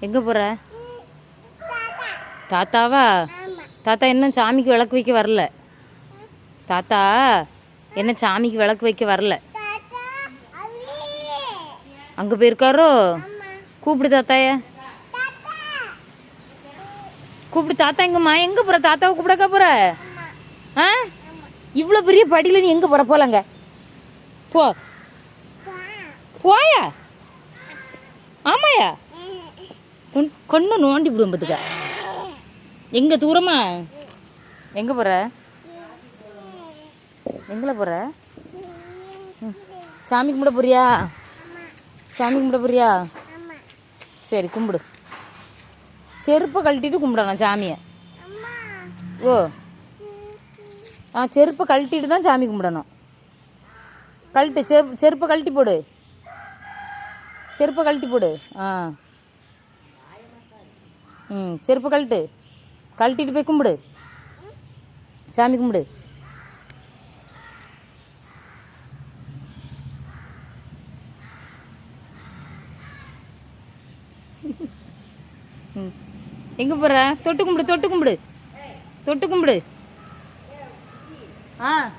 எங்கே போகிற தாத்தாவா? தாத்தா இன்னும் சாமிக்கு விளக்கு வைக்க வரல. தாத்தா என்ன சாமிக்கு விளக்கு வைக்க வரல? அங்கே போயிருக்காரோ? கூப்பிடு தாத்தாய. கூப்பிடு தாத்தா எங்கம்மா? எங்கே போகிற தாத்தாவை கூப்பிடக்கா போகிற ஆ? இவ்வளோ பெரிய படியில் நீ எங்கே போகிற போலங்க. போ. போயா? ஆமாயா? கொண்டு நோண்டி விடுவோம் பார்த்துக்க. எங்க தூரமா? எங்க போற? எங்கல போற? ம். சாமி கும்பிட போறியா? சாமி கும்பிட போறியா? சரி கும்பிடு. செருப்பை கழட்டிட்டு கும்பிடணும் சாமியை. ஓ. ஆ செருப்பை கழட்டிட்டு தான் சாமி கும்பிடணும். கழட்டு செருப்பு செருப்பை கழட்டி போடு. செருப்பை கழட்டி போடு. ஆ. ம் செருப்பை கழட்டு. கழட்டிட்டு போய் கும்பிடு. சாமி கும்பிடு. ம். எங்கே போகிற தொட்டு கும்பிடு தொட்டு கும்பிடு. தொட்டு கும்பிடு. ஆ.